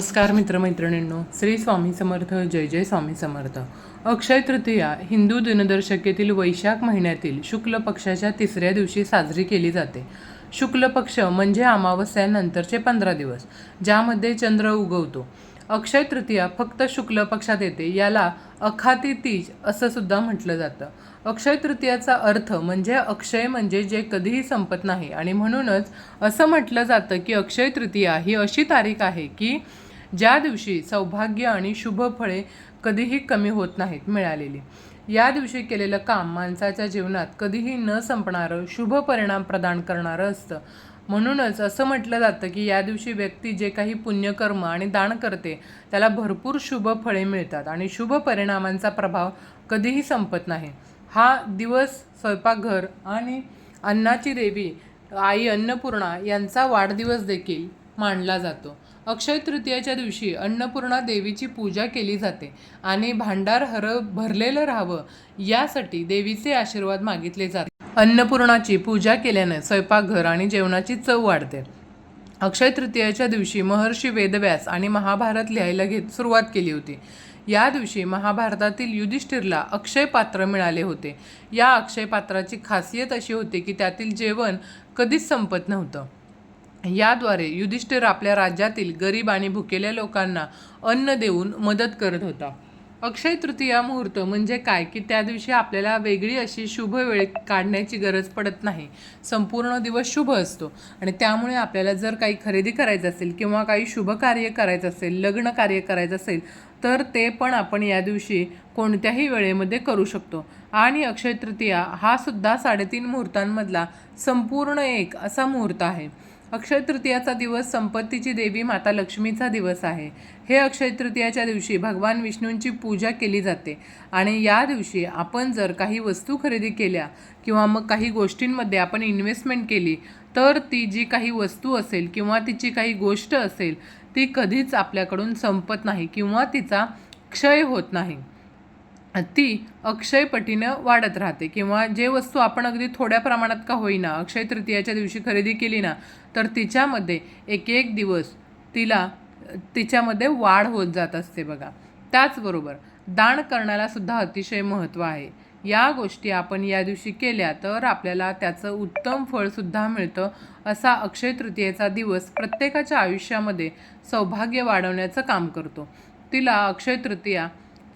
नमस्कार मित्रमैत्रिणींनो श्री स्वामी समर्थ जय जय स्वामी समर्थ. अक्षय तृतीया हिंदू दिनदर्शिकेतील वैशाख महिन्यातील शुक्ल पक्षाच्या तिसऱ्या दिवशी साजरी केली जाते. शुक्ल पक्ष म्हणजे अमावस्यानंतरचे पंधरा दिवस ज्यामध्ये चंद्र उगवतो. अक्षय तृतीया फक्त शुक्ल पक्षात येते याला अखाती तीज असं सुद्धा म्हटलं जातं. अक्षय तृतीयाचा अर्थ म्हणजे अक्षय म्हणजे जे कधीही संपत नाही. आणि म्हणूनच असं म्हटलं जातं की अक्षय तृतीया ही अशी तारीख आहे की ज्या दिवशी सौभाग्य आणि शुभ फळे कधीही कमी होत नाहीत मिळालेली. या दिवशी केलेलं काम माणसाच्या जीवनात कधीही न संपणारं शुभ परिणाम प्रदान करणारं असतं. म्हणूनच असं म्हटलं जातं की या दिवशी व्यक्ती जे काही पुण्यकर्म आणि दान करते त्याला भरपूर शुभ फळे मिळतात आणि शुभ परिणामांचा प्रभाव कधीही संपत नाही. हा दिवस स्वयंपाकघर आणि अन्नाची देवी आई अन्नपूर्णा यांचा वाढदिवस देखील मानला जातो. अक्षय तृतीयाच्या दिवशी अन्नपूर्णा देवीची पूजा केली जाते आणि भांडार हर भरलेलं राहावं यासाठी देवीचे आशीर्वाद मागितले जाते. अन्नपूर्णाची पूजा केल्याने स्वयंपाकघर आणि जेवणाची चव वाढते. अक्षय तृतीयाच्या दिवशी महर्षी वेदव्यास आणि महाभारत लिहायला घेत सुरुवात केली होती. या दिवशी महाभारतातील युधिष्ठिरला अक्षय पात्र मिळाले होते. या अक्षय पात्राची खासियत अशी होती की त्यातील जेवण कधीच संपत नव्हतं. याद्वारे युधिष्ठिर आपल्या राज्यातील गरीब आणि भुकेल्या लोकांना अन्न देऊन मदत करत होता. अक्षय तृतीया मुहूर्त म्हणजे काय? की त्या दिवशी आपल्याला वेगळी अशी शुभ वेळ काढण्याची गरज पडत नाही. संपूर्ण दिवस शुभ असतो. आणि त्यामुळे आपल्याला जर काही खरेदी करायचं असेल किंवा काही शुभ कार्य करायचं असेल लग्न कार्य करायचं असेल तर ते पण आपण या दिवशी कोणत्याही वेळेमध्ये करू शकतो. आणि अक्षय तृतीया हा सुद्धा साडेतीन मुहूर्तांमधला संपूर्ण एक असा मुहूर्त आहे. अक्षय तृतीयाचा दिवस संपत्तीची देवी माता लक्ष्मीचा दिवस आहे. हे अक्षय तृतीयाच्या दिवशी भगवान विष्णूंची पूजा केली जाते. आणि या दिवशी आपण जर काही वस्तू खरेदी केल्या किंवा मग काही गोष्टींमध्ये आपण इन्व्हेस्टमेंट केली तर ती जी काही वस्तू असेल किंवा तिची काही गोष्ट असेल ती कधीच आपल्याकडून संपत नाही किंवा तिचा क्षय होत नाही. ती अक्षय पटीनं वाढत राहते. किंवा जे वस्तू आपण अगदी थोड्या प्रमाणात का होईना अक्षय तृतीयाच्या दिवशी खरेदी केली ना तर तिच्यामध्ये एक एक दिवस तिला तिच्यामध्ये वाढ होत जात असते बघा. त्याचबरोबर दान करण्याला सुद्धा अतिशय महत्त्व आहे. या गोष्टी आपण या दिवशी केल्या तर आपल्याला त्याचं उत्तम फळसुद्धा मिळतं. असा अक्षय तृतीयेचा दिवस प्रत्येकाच्या आयुष्यामध्ये सौभाग्य वाढवण्याचं काम करतो. तिला अक्षय तृतीया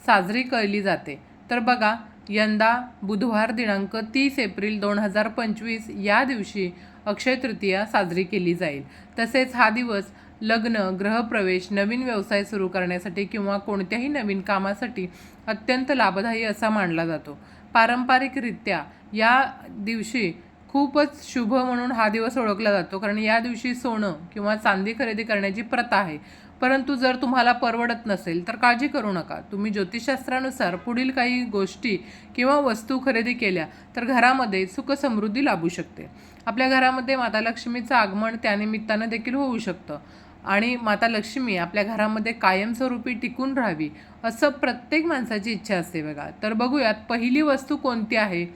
साजरी केली जाते. तर बघा यंदा बुधवार दिनांक तीस एप्रिल दोन हजार पंचवीस या दिवशी अक्षय तृतीया साजरी केली जाईल. तसेच हा दिवस लग्न ग्रहप्रवेश नवीन व्यवसाय सुरू करण्यासाठी किंवा कोणत्याही नवीन कामासाठी अत्यंत लाभदायी असा मानला जातो. पारंपरिकरित्या या दिवशी खूपच शुभ म्हणून हा दिवस ओळखला जातो. कारण या दिवशी सोनं किंवा चांदी खरेदी करण्याची प्रथा आहे. परंतु जर तुम्हाला परवडत नसेल तर काळजी करू नका. तुम्ही ज्योतिषशास्त्रानुसार पुढील काही गोष्टी किंवा वस्तू खरेदी केल्या तर घरामध्ये सुखसमृद्धी लाभू शकते. आपल्या घरामध्ये माता लक्ष्मीचं आगमन त्यानिमित्तानं देखील होऊ शकतं. आणि माता लक्ष्मी आपल्या घरामध्ये कायमस्वरूपी टिकून राहावी असं प्रत्येक माणसाची इच्छा असते बघा. तर बघूयात पहिली वस्तू कोणती आहे?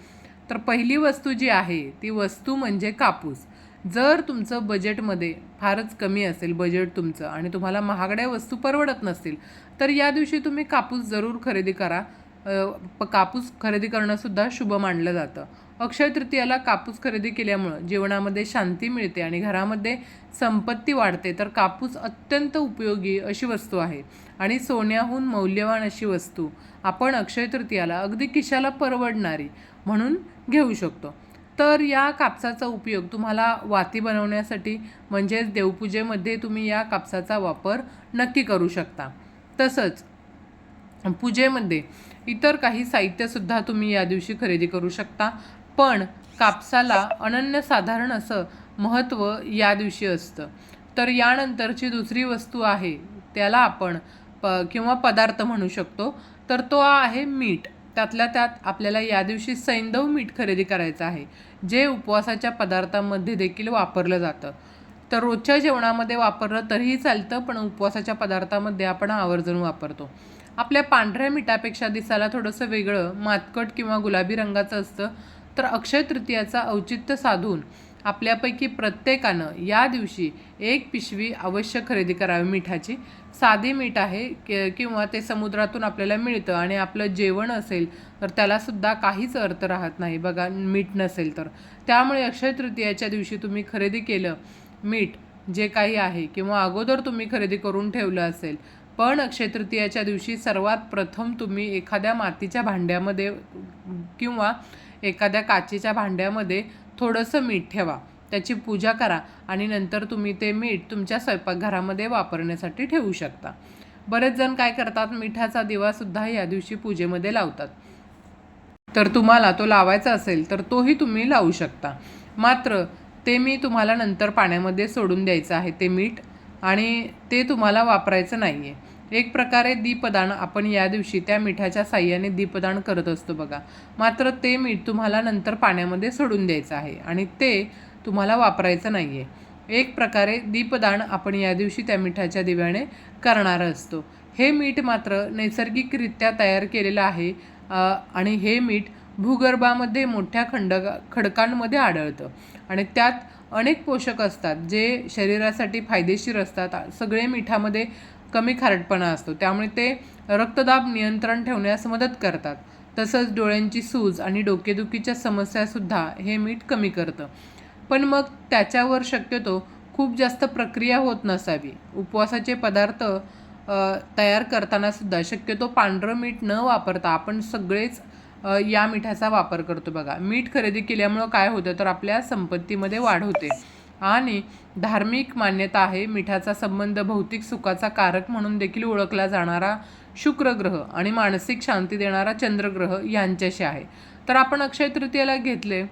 तर पहिली वस्तू जी आहे ती वस्तू म्हणजे कापूस. जर तुमचं बजेटमध्ये फारच कमी असेल बजेट तुमचं आणि तुम्हाला महागड्या वस्तू परवडत नसतील तर या दिवशी तुम्ही कापूस जरूर खरेदी करा. कापूस खरेदी करणंसुद्धा शुभ मानलं जातं. अक्षय तृतीयाला कापूस खरेदी केल्यामुळं जीवनामध्ये शांती मिळते आणि घरामध्ये संपत्ती वाढते तर कापूस अत्यंत उपयोगी अशी वस्तू आहे. आणि सोन्याहून मौल्यवान अशी वस्तू आपण अक्षय तृतीयाला अगदी किशाला परवडणारी म्हणून घेऊ शकतो. तर या कापसाचा उपयोग तुम्हाला वाती बनवण्यासाठी म्हणजेच देवपूजेमध्ये तुम्ही या कापसाचा वापर नक्की करू शकता. तसंच पूजेमध्ये इतर काही साहित्यसुद्धा तुम्ही या दिवशी खरेदी करू शकता. पण कापसाला अनन्यसाधारण असं महत्त्व या दिवशी असतं. तर यानंतरची दुसरी वस्तू आहे त्याला आपण प किंवा पदार्थ म्हणू शकतो. तर तो आहे मीठ. त्यातल्या त्यात आपल्याला या दिवशी सैंदव मीठ खरेदी करायचं आहे जे उपवासाच्या पदार्थांमध्ये देखील वापरलं जातं. तर रोजच्या जेवणामध्ये वापरलं तरीही चालतं पण उपवासाच्या पदार्थामध्ये आपण आवर्जून वापरतो. आपल्या पांढऱ्या मिठापेक्षा दिसायला थोडंसं वेगळं मातकट किंवा गुलाबी रंगाचं असतं तर अक्षय तृतीयाचा औचित्य साधून आपल्यापैकी प्रत्येकानं या दिवशी एक पिशवी अवश्य खरेदी करावी मिठाची. साधी मीठ आहे कि किंवा ते समुद्रातून आपल्याला मिळतं आणि आपलं जेवण असेल तर त्यालासुद्धा काहीच अर्थ राहत नाही. बघा मीठ नसेल तर. त्यामुळे अक्षय तृतीयाच्या दिवशी तुम्ही खरेदी केलं मीठ जे काही आहे किंवा अगोदर तुम्ही खरेदी करून ठेवलं असेल पण अक्षय तृतीयाच्या दिवशी सर्वात प्रथम तुम्ही एखाद्या मातीच्या भांड्यामध्ये किंवा एखाद्या काचेच्या भांड्यामध्ये थोडंसं मीठ ठेवा. त्याची पूजा करा आणि नंतर तुम्ही ते मीठ तुमच्या स्वयंपाकघरामध्ये वापरण्यासाठी ठेवू शकता. बरेच जण काय करतात मिठाचा दिवासुद्धा या दिवशी पूजेमध्ये लावतात. तर तुम्हाला तो लावायचा असेल तर तोही तुम्ही लावू शकता. मात्र ते मी तुम्हाला नंतर पाण्यामध्ये सोडून द्यायचं आहे ते मीठ. आणि ते तुम्हाला वापरायचं नाही आहे एक प्रकारे दीपदान आपण या दिवशी त्या मिठाच्या साह्याने दीपदान करत असतो बघा. मात्र ते मीठ तुम्हाला नंतर पाण्यामध्ये सोडून द्यायचं आहे आणि ते तुम्हाला वापरायचं नाही आहे एक प्रकारे दीपदान आपण या दिवशी त्या मिठाच्या दिव्याने करणार असतो. हे मीठ मात्र नैसर्गिकरित्या तयार केलेलं आहे आणि हे मीठ भूगर्भामध्ये मोठ्या खंड खडकांमध्ये आढळतं. आणि त्यात अनेक पोषक असतात जे शरीरासाठी फायदेशीर असतात. सगळे मिठामध्ये कमी खारटपणा असतो. त्यामुळे ते रक्तदाब नियंत्रण ठेवण्यास मदत करतात. तसंच डोळ्यांची सूज आणि डोकेदुखीच्या समस्यासुद्धा हे मीठ कमी करतं. पण मग त्याच्यावर शक्यतो खूप जास्त प्रक्रिया होत नसावी. उपवासाचे पदार्थ तयार करताना सुद्धा शक्यतो पांढरं मीठ न वापरता आपण सगळेच या मिठाचा वापर करतो बघा. मीठ खरेदी केल्यामुळं काय होतं तर आपल्या संपत्तीमध्ये वाढ होते. आणि धार्मिक मान्यता आहे मिठाचा संबंध भौतिक सुखाचा कारक म्हणून देखील ओळखला जाणारा शुक्र ग्रह आणि मानसिक शांती देणारा चंद्रग्रह यांच्याशी आहे. तर आपण अक्षय तृतीयेला घेतले.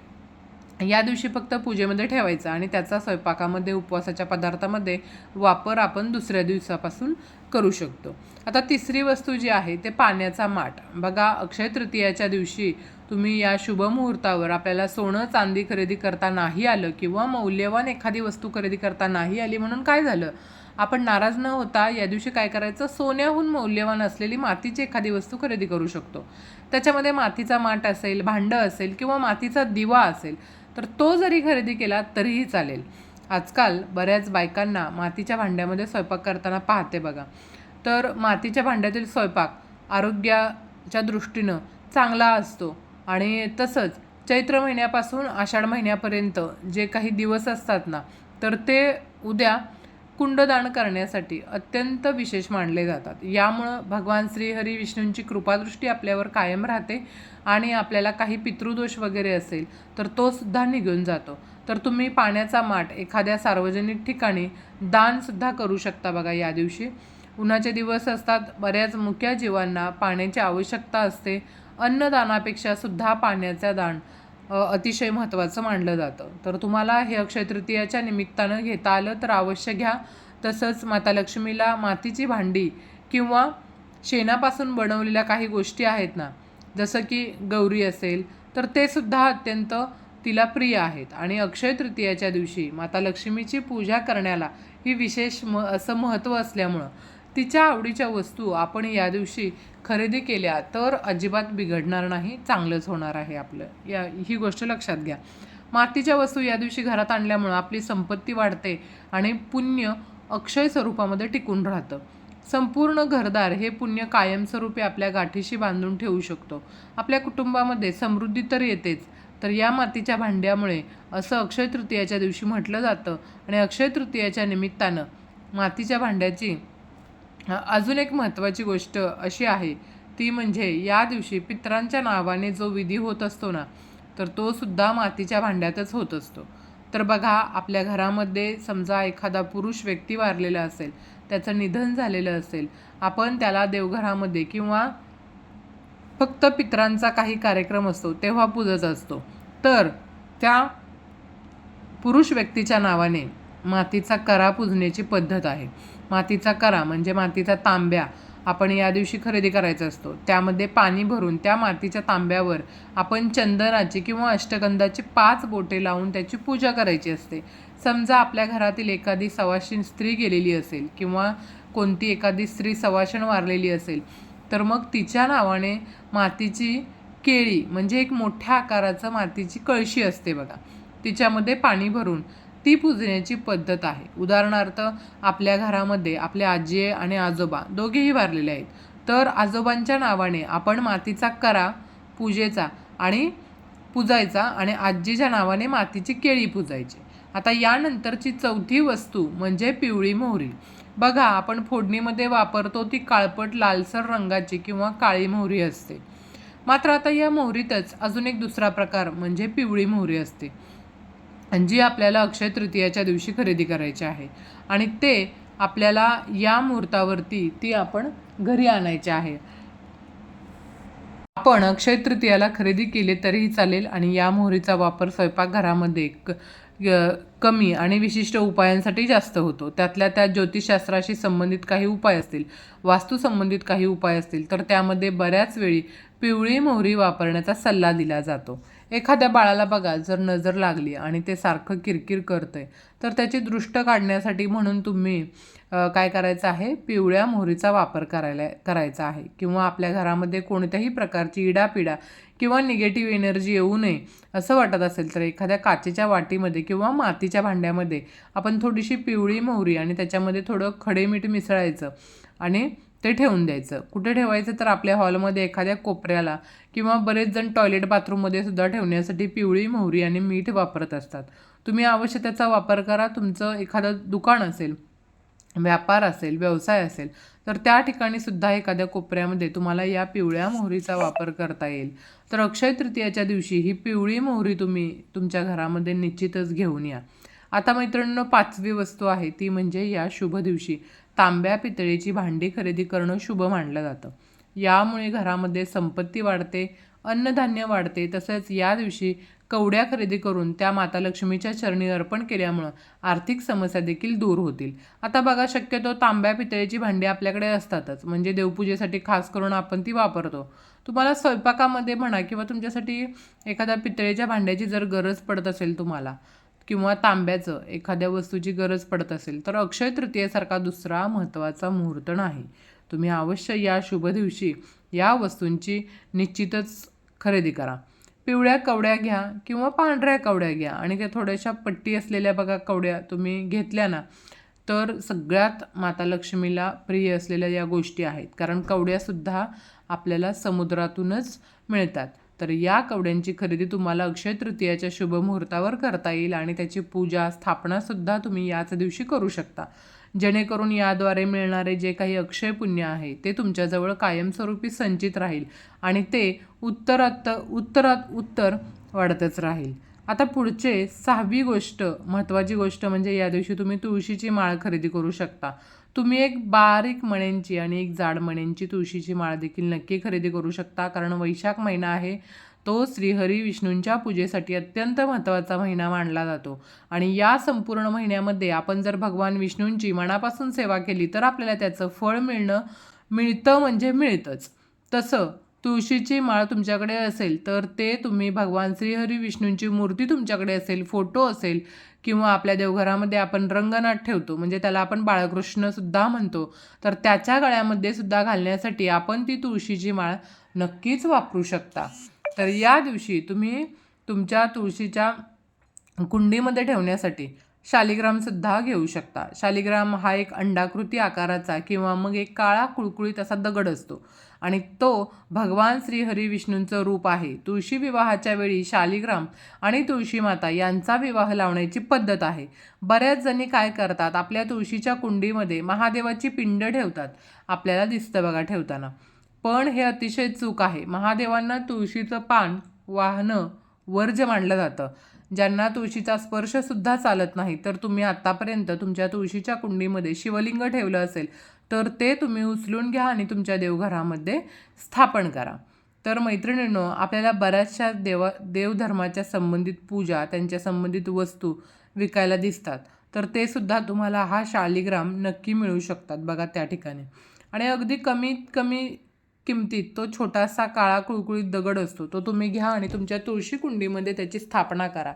या दिवशी फक्त पूजेमध्ये ठेवायचा आणि त्याचा स्वयंपाकामध्ये उपवासाच्या पदार्थामध्ये वापर आपण दुसऱ्या दिवसापासून करू शकतो. आता तिसरी वस्तू जी आहे ते पाण्याचा माठ. बघा अक्षय तृतीयाच्या दिवशी तुम्ही या शुभमुहूर्तावर आपल्याला सोनं चांदी खरेदी करता नाही आलं किंवा मौल्यवान एखादी वस्तू खरेदी करता नाही आली म्हणून काय झालं? आपण नाराज न होता या दिवशी काय करायचं? सोन्याहून मौल्यवान असलेली मातीची एखादी वस्तू खरेदी करू शकतो. त्याच्यामध्ये मातीचा माठ असेल भांडं असेल किंवा मातीचा दिवा असेल तर तो जरी खरेदी केला तरीही चालेल. आजकाल बऱ्याच बायकांना मातीच्या भांड्यामध्ये स्वयंपाक करताना पाहते बघा. तर मातीच्या भांड्यातील स्वयंपाक आरोग्याच्या दृष्टीनं चांगला असतो. आणि तसंच चैत्र महिन्यापासून आषाढ महिन्यापर्यंत जे काही दिवस असतात ना तर ते उद्या कुंडदान करण्यासाठी अत्यंत विशेष मानले जातात. यामुळं भगवान श्रीहरी विष्णूंची कृपादृष्टी आपल्यावर कायम राहते आणि आपल्याला काही पितृदोष वगैरे असेल तर तो सुद्धा निघून जातो. तर तुम्ही पाण्याचा माठ एखाद्या सार्वजनिक ठिकाणी दानसुद्धा करू शकता बघा या दिवशी. उन्हाचे दिवस असतात बऱ्याच मुख्या जीवांना पाण्याची आवश्यकता असते. अन्नदानापेक्षा सुद्धा दान अतिशय महत्त्वाचं मानलं जातं. तर तुम्हाला हे अक्षय तृतीयाच्या निमित्तानं घेता आलं तर अवश्य घ्या. तसंच माता लक्ष्मीला मातीची भांडी किंवा शेणापासून बनवलेल्या काही गोष्टी आहेत ना जसं की गौरी असेल तर ते सुद्धा अत्यंत तिला प्रिय आहेत. आणि अक्षय तृतीयाच्या दिवशी माता लक्ष्मीची पूजा करण्याला ही विशेष म असं महत्त्व असल्यामुळं तिच्या आवडीच्या वस्तू आपण या दिवशी खरेदी केल्या तर अजिबात बिघडणार नाही चांगलंच होणार आहे आपलं. या ही गोष्ट लक्षात घ्या. मातीच्या वस्तू या दिवशी घरात आणल्यामुळं आपली संपत्ती वाढते आणि पुण्य अक्षय स्वरूपामध्ये टिकून राहतं. संपूर्ण घरदार हे पुण्य कायमस्वरूपी आपल्या गाठीशी बांधून ठेवू शकतो. आपल्या कुटुंबामध्ये समृद्धी तर येतेच तर या मातीच्या भांड्यामुळे असं अक्षय तृतीयाच्या दिवशी म्हटलं जातं आणि अक्षय तृतीयाच्या निमित्तानं मातीच्या भांड्याची अजून एक महत्त्वाची गोष्ट अशी आहे ती म्हणजे या दिवशी पित्रांच्या नावाने जो विधी होत असतो ना तर तो सुद्धा मातीच्या भांड्यातच होत असतो. तर बघा आपल्या घरामध्ये समजा एखादा पुरुष व्यक्ती वारलेला असेल त्याचं निधन झालेलं असेल आपण त्याला देवघरामध्ये किंवा फक्त पित्रांचा काही कार्यक्रम असतो तेव्हा पूजत असतो. तर त्या पुरुष व्यक्तीच्या नावाने मातीचा करा पूजण्याची पद्धत आहे. मातीचा करा म्हणजे मातीचा तांब्या. आपण या दिवशी खरेदी करायचा असतो. त्यामध्ये पाणी भरून त्या मातीच्या तांब्यावर आपण चंदनाची किंवा अष्टगंधाची पाच बोटे लावून त्याची पूजा करायची असते. समजा आपल्या घरातील एखादी सवाशीण स्त्री गेलेली असेल किंवा कोणती एखादी स्त्री सवाशण वारलेली असेल तर मग तिच्या नावाने मातीची केळी म्हणजे एक मोठ्या आकाराचं मातीची कळशी असते बघा तिच्यामध्ये पाणी भरून ती पुजण्याची पद्धत आहे. उदाहरणार्थ आपल्या घरामध्ये आपले आजी आणि आजोबा दोघेही वारलेले आहेत. तर आजोबांच्या नावाने आपण मातीचा करा पूजेचा आणि पुजायचा आणि आजीच्या नावाने मातीची केळी पुजायची. आता यानंतरची चौथी वस्तू म्हणजे पिवळी मोहरी. बघा आपण फोडणीमध्ये वापरतो ती काळपट लालसर रंगाची किंवा काळी मोहरी असते. मात्र आता या मोहरीतच अजून एक दुसरा प्रकार म्हणजे पिवळी मोहरी असते. जी आपल्याला अक्षय तृतीयाच्या दिवशी खरेदी करायची आहे. आणि ते आपल्याला या मुहूर्तावरती ती आपण घरी आणायची आहे. आपण अक्षय तृतीयाला खरेदी केले तरीही चालेल आणि या मोहरीचा वापर स्वयंपाकघरामध्ये क कमी आणि विशिष्ट उपायांसाठी जास्त होतो. त्यातल्या त्या ज्योतिषशास्त्राशी संबंधित काही उपाय असतील वास्तूसंबंधित काही उपाय असतील तर त्यामध्ये बऱ्याच वेळी पिवळी मोहरी वापरण्याचा सल्ला दिला जातो. एखाद्या बाळाला बघा जर नजर लागली आणि ते सारखं किरकिर करतंय तर त्याची दृष्ट काढण्यासाठी म्हणून तुम्ही काय करायचं आहे? पिवळ्या मोहरीचा वापर करायला करायचा आहे. किंवा आपल्या घरामध्ये कोणत्याही प्रकारची इडापिडा किंवा निगेटिव्ह एनर्जी येऊ नये असं वाटत असेल तर एखाद्या काचेच्या वाटीमध्ये किंवा मातीच्या भांड्यामध्ये आपण थोडीशी पिवळी मोहरी आणि त्याच्यामध्ये थोडं खडे मीठ मिसळायचं आणि ते ठेवून द्यायचं. कुठे ठेवायचं तर आपल्या हॉलमध्ये एखाद्या कोपऱ्याला किंवा बरेच जण टॉयलेट बाथरूममध्ये सुद्धा ठेवण्यासाठी पिवळी मोहरी आणि मीठ वापरत असतात. तुम्ही अवश्य त्याचा वापर करा. तुमचं एखादं दुकान असेल व्यापार असेल व्यवसाय असेल तर त्या ठिकाणी सुद्धा एखाद्या कोपऱ्यामध्ये तुम्हाला या पिवळ्या मोहरीचा वापर करता येईल. तर अक्षय तृतीयाच्या दिवशी ही पिवळी मोहरी तुम्ही तुमच्या घरामध्ये निश्चितच घेऊन या. आता मैत्रिणींनो पाचवी वस्तू आहे ती म्हणजे या शुभ दिवशी. तांब्या पितळेची भांडी खरेदी करणं शुभ मानलं जातं. यामुळे घरामध्ये संपत्ती वाढते अन्नधान्य वाढते. तसेच या दिवशी कवड्या खरेदी करून त्या माता लक्ष्मीच्या चरणी अर्पण केल्यामुळं आर्थिक समस्या देखील दूर होतील. आता बघा शक्यतो तांब्या पितळेची भांडी आपल्याकडे असतातच. म्हणजे देवपूजेसाठी खास करून आपण ती वापरतो. तुम्हाला स्वयंपाकामध्ये म्हणा किंवा तुमच्यासाठी एखाद्या पितळेच्या भांड्याची जर गरज पडत असेल तुम्हाला किंवा तांब्याचं एखाद्या वस्तूची गरज पडत असेल तर अक्षय तृतीयेसारखा दुसरा महत्त्वाचा मुहूर्त नाही. तुम्ही अवश्य या शुभ दिवशी या वस्तूंची निश्चितच खरेदी करा. पिवळ्या कवड्या घ्या किंवा पांढऱ्या कवड्या घ्या. आणि त्या थोड्याशा पट्टी असलेल्या बघा कवड्या तुम्ही घेतल्या ना तर सगळ्यात माता लक्ष्मीला प्रिय असलेल्या या गोष्टी आहेत. कारण कवड्यासुद्धा आपल्याला समुद्रातूनच मिळतात. तर या कवड्यांची खरेदी तुम्हाला अक्षय तृतीयाच्या शुभ मुहूर्तावर करता येईल आणि त्याची पूजा स्थापनासुद्धा तुम्ही याच दिवशी करू शकता. जेणेकरून याद्वारे मिळणारे जे काही अक्षय पुण्य आहे ते तुमच्याजवळ कायमस्वरूपी संचित राहील आणि ते उत्तरात उत्तरात उत्तर वाढतच राहील. आता पुढचे सहावी गोष्ट महत्त्वाची गोष्ट म्हणजे या दिवशी तुम्ही तुळशीची माळ खरेदी करू शकता. तुम्ही एक बारीक मण्यांची आणि एक जाड मण्यांची तुळशीची माळ देखील नक्की खरेदी करू शकता कारण वैशाख महिना आहे तो श्रीहरी विष्णूंच्या पूजेसाठी अत्यंत महत्त्वाचा महिना मानला जातो. आणि या संपूर्ण महिन्यामध्ये आपण जर भगवान विष्णूंची मनापासून सेवा केली तर आपल्याला त्याचं फळ मिळणं मिळतं म्हणजे मिळतंच. तसं तुळशीची माळ तुमच्याकडे असेल तर ते तुम्ही भगवान श्रीहरी विष्णूंची मूर्ती तुमच्याकडे असेल फोटो असेल किंवा आपल्या देवघरामध्ये आपण रंगनाथ ठेवतो म्हणजे त्याला आपण बाळकृष्ण सुद्धा म्हणतो तर त्याच्या गळ्यामध्ये सुद्धा घालण्यासाठी आपण ती तुळशीची माळ नक्कीच वापरू शकता. तर या दिवशी तुम्ही तुमच्या तुळशीच्या कुंडीमध्ये ठेवण्यासाठी शालिग्रामसुद्धा घेऊ शकता. शालिग्राम हा एक अंडाकृती आकाराचा किंवा मग एक काळा कुळकुळीत असा दगड असतो. आणि तो भगवान श्रीहरी विष्णूंचं रूप आहे. तुळशी विवाहाच्या वेळी शालिग्राम आणि तुळशी माता यांचा विवाह लावण्याची पद्धत आहे. बऱ्याच जणी काय करतात आपल्या तुळशीच्या कुंडीमध्ये महादेवाची पिंड ठेवतात. आपल्याला दिसतं बघा ठेवताना. पण हे अतिशय चूक आहे. महादेवांना तुळशीचं पान वाहनं वर्ज्य मानलं जातं. ज्यांना तुळशीचा स्पर्शसुद्धा चालत नाही तर तुम्ही आत्तापर्यंत तुमच्या तुळशीच्या कुंडीमध्ये शिवलिंग ठेवलं असेल तर ते तुम्ही उचलून घ्या आणि तुमच्या देवघरामध्ये स्थापन करा. तर मैत्रिणींनो आपल्याला बऱ्याचशा देवा देवधर्माच्या संबंधित पूजा त्यांच्या संबंधित वस्तू विकायला दिसतात. तर ते सुद्धा तुम्हाला हा शालिग्राम नक्की मिळू शकतात बघा त्या ठिकाणी. आणि अगदी कमीत कमी किमतीत तो छोटासा काळा कुळकुळीत दगड असतो. तो तुम्ही घ्या आणि तुमच्या तुळशी कुंडीमध्ये त्याची स्थापना करा.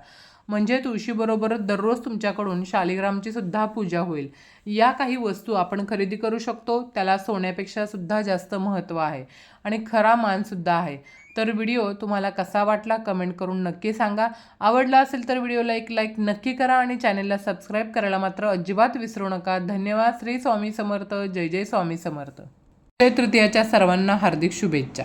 म्हणजे तुळशीबरोबरच दररोज तुमच्याकडून शालिग्रामची सुद्धा पूजा होईल. या काही वस्तू आपण खरेदी करू शकतो. त्याला सोन्यापेक्षा सुद्धा जास्त महत्त्व आहे. आणि खरा मानसुद्धा आहे. तर व्हिडिओ तुम्हाला कसा वाटला कमेंट करून नक्की सांगा. आवडला असेल तर व्हिडिओला एक लाईक नक्की करा आणि चॅनलला सबस्क्राईब करायला मात्र अजिबात विसरू नका. धन्यवाद. श्री स्वामी समर्थ. जय जय स्वामी समर्थ. तृतीयाच्या सर्वांना हार्दिक शुभेच्छा.